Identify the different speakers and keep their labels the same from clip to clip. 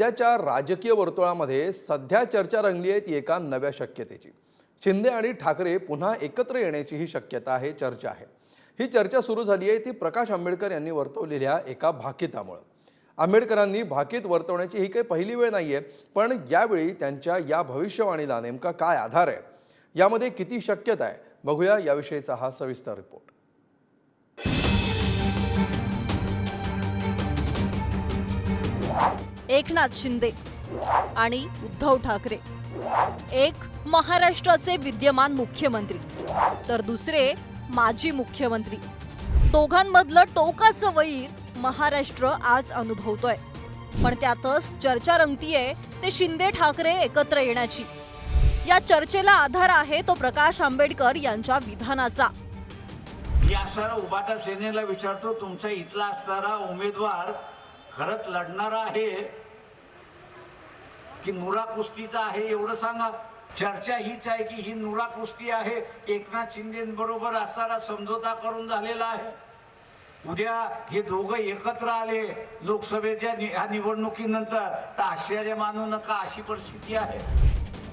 Speaker 1: राज्याच्या राजकीय वर्तुळामध्ये सध्या चर्चा रंगली आहे ती एका नव्या शक्यतेची. शिंदे आणि ठाकरे पुन्हा एकत्र येण्याची ही शक्यता आहे चर्चा आहे. ही चर्चा सुरू झाली आहे ती प्रकाश आंबेडकर यांनी वर्तवलेल्या एका भाकितामुळं. आंबेडकरांनी भाकीत वर्तवण्याची ही काही पहिली वेळ नाही आहे पण यावेळी त्यांच्या या भविष्यवाणीला नेमका काय आधार आहे? यामध्ये किती शक्यता आहे? बघूया याविषयीचा हा सविस्तर रिपोर्ट.
Speaker 2: एकनाथ शिंदे आणि उद्धव ठाकरे. एक महाराष्ट्राचे विद्यमान मुख्यमंत्री तर दुसरे माजी मुख्यमंत्री. दोघांमधलं टोकाचं वैर महाराष्ट्र आज अनुभवतोय पण त्यातच चर्चा रंगतीये ते शिंदे ठाकरे एकत्र येण्याची. या चर्चेला आधार आहे तो प्रकाश आंबेडकर यांच्या विधानाचा.
Speaker 3: या असणारा उभाटा सेनेला विचारतो तुमचा इथला असणारा उमेदवार खरंच लढणारा आहे. की नुरा कुस्तीचा आहे एवढं सांगा. चर्चा हीच आहे की ही नुरा कुस्ती आहे. एकनाथ शिंदेबरोबर असणारा समझोता करून झालेला आहे. उद्या हे दोघं एकत्र आले लोकसभेच्या नि- ह्या निवडणुकीनंतर तर आश्चर्य मानू नका अशी परिस्थिती आहे.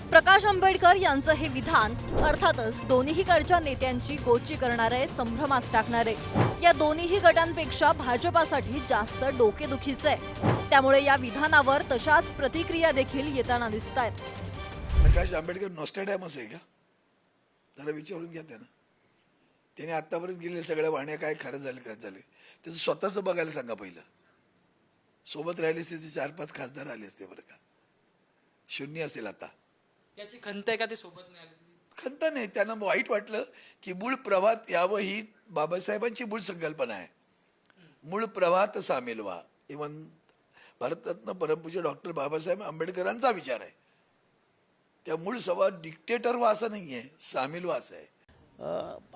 Speaker 2: प्रकाश आंबेडकर यांचं हे विधान अर्थातच दोन्हीकडच्या नेत्यांची गोची करणारे संभ्रमात टाकणारे. या दोन्हीही गटांपेक्षा भाजपासाठी जास्त डोकेदुखीचं आहे. त्यामुळे या विधानावर तशाच प्रतिक्रिया देखील येताना दिसत आहेत
Speaker 4: प्रकाश आंबेडकर नॉस्टॅडॅमस आहे का? जरा विचारून घ्या त्यांना. त्याने आत्तापर्यंत गेलेल्या सगळ्या वाहण्या काय खरं झाले काय झाले. त्याचं स्वतःचं बघायला सांगा पहिलं. सोबत राहिले असते चार पाच खासदार आले असते बरं का. शून्य असेल आता.
Speaker 5: याची खंत आहे का ते सोबत नाही आले?
Speaker 4: खंत नाही. त्यांना वाईट वाटलं की मूळ प्रभात यावं ही बाबासाहेबांची मूळ संकल्पना आहे. मूळ प्रभात सामील व्हा इवन भारतरत्न परमपूज्य डॉक्टर बाबासाहेब आंबेडकरांचा विचार आहे. त्या मूळ सभा डिक्टेटर व्हा असं नाही आहे सामील व्हा असं आहे.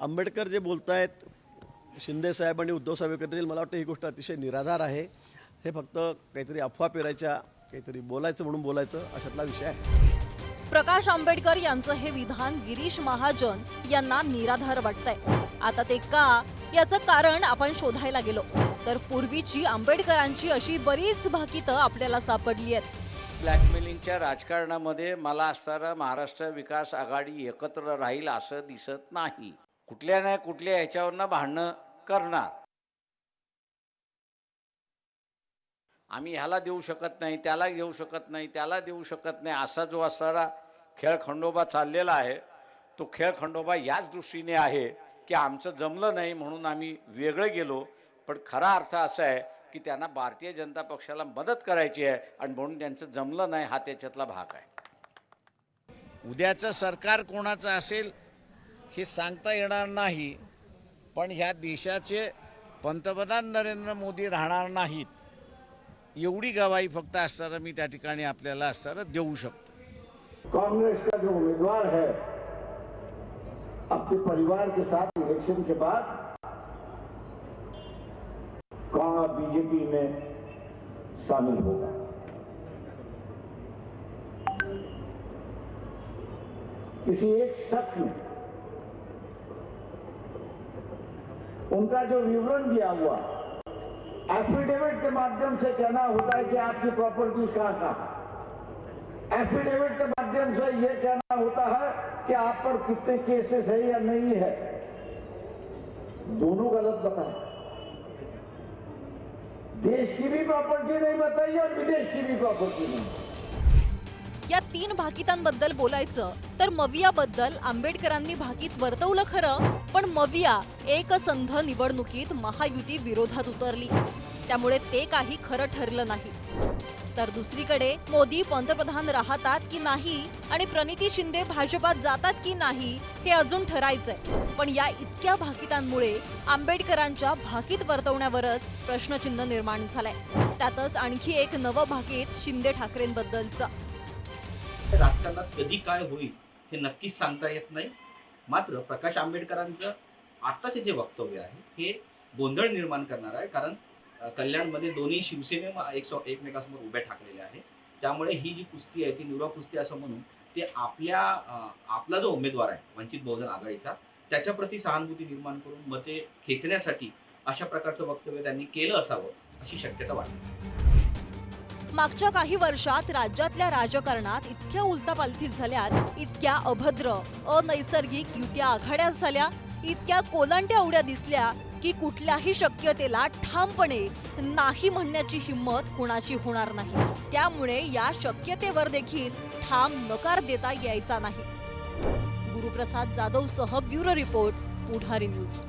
Speaker 6: आंबेडकर जे बोलत आहेत शिंदे साहेब आणि उद्धव साहेब एकत्र येईल मला वाटतं ही गोष्ट अतिशय निराधार आहे. हे फक्त काहीतरी अफवा पेरायच्या काहीतरी बोलायचं म्हणून बोलायचं अशातला विषय आहे.
Speaker 2: प्रकाश आंबेडकर यांचं हे विधान गिरीश महाजन यांना निराधार वाटतंय. आता ते का? याचं कारण आपण शोधायला गेलो. तर पूर्वीची आंबेडकरांची अशी बरीच भाकीतं आपल्याला सापडली आहेत.
Speaker 7: ब्लॅकमेलिंगच्या राजकारणामध्ये मला असणारा महाराष्ट्र विकास आघाडी एकत्र राहील असं दिसत नाही. कुठल्या ना कुठल्या ह्याच्यावरनं भांडणं करणार. आम्ही ह्याला देऊ शकत नाही त्याला देऊ शकत नाही त्याला देऊ शकत नाही असा जो असणारा खेळ खंडोबा चाललेला आहे तो खेळ खंडोबा याच दृष्टीने आहे की आमचं जमलं नाही म्हणून आम्ही वेगळं गेलो. पण खरा अर्थ असा आहे की त्यांना भारतीय जनता पक्षाला मदत करायची आहे आणि म्हणून त्यांचं जमलं नाही हा त्याच्यातला भाग आहे. उद्याचं सरकार कोणाचं असेल हे सांगता येणार नाही पण ह्या देशाचे पंतप्रधान नरेंद्र मोदी राहणार नाहीत. एवढी गवाही फक्त असताना मी त्या ठिकाणी आपल्याला देऊ शकतो.
Speaker 8: कांग्रेस का जो उम्मीदवार है अपने परिवार के साथ इलेक्शन के बाद कहा बीजेपी में शामिल होगा? किसी एक शख्स ने उनका जो विवरण दिया हुआ एफिडेविट के माध्यम से कहना होता है कि आपकी प्रॉपर्टी कहाँ कहाँ एफिडेविट के माध्यम से यह कहना होता है कि आप पर कितने केसेस है या नहीं है। दोनों गलत बताए। देश की भी प्रॉपर्टी नहीं बताई और विदेश की भी प्रॉपर्टी नहीं।
Speaker 2: या तीन भाकितांबद्दल बोलायचं तर मवियाबद्दल आंबेडकरांनी भाकीत वर्तवलं खरं पण मविया एकसंध निवडणुकीत महायुती विरोधात उतरली. त्यामुळे ते काही खरं ठरलं नाही. तर दुसरीकडे मोदी पंतप्रधान राहतात की नाही आणि प्रणिती शिंदे भाजपात जातात की नाही हे अजून ठरायचंय. पण या इतक्या भाकितांमुळे आंबेडकरांच्या भाकीत वर्तवण्यावरच प्रश्नचिन्ह निर्माण झालंय. त्यातच आणखी एक नवं भाकीत शिंदे ठाकरेंबद्दलचं.
Speaker 5: राजकारणात कधी काय होईल हे नक्कीच सांगता येत नाही. मात्र प्रकाश आंबेडकरांचं आत्ताचे जे वक्तव्य आहे हे गोंधळ निर्माण करणार आहे. कारण कल्याणमध्ये दोन्ही शिवसेने एक एकमेकासमोर उभ्या ठाकलेल्या आहे त्यामुळे ही जी कुस्ती आहे ती निवा कुस्ती असं म्हणून ते आपल्या आपला जो उमेदवार आहे वंचित बहुजन आघाडीचा त्याच्याप्रती सहानुभूती निर्माण करून मते खेचण्यासाठी अशा प्रकारचं वक्तव्य त्यांनी केलं असावं अशी शक्यता वाटते.
Speaker 2: मागच्या काही वर्षात राज्यातल्या राजकारणात इतक्या उलतापालथी झाल्यात इतक्या अभद्र अनैसर्गिक युत्या आघाड्या झाल्या इतक्या कोलांट्या उड्या दिसल्या की कुठल्याही शक्यतेला ठामपणे नाही म्हणण्याची हिंमत कुणाची होणार नाही. त्यामुळे या शक्यतेवर देखील ठाम नकार देता यायचा नाही. गुरुप्रसाद जाधव सह ब्युरो रिपोर्ट पुढारी न्यूज.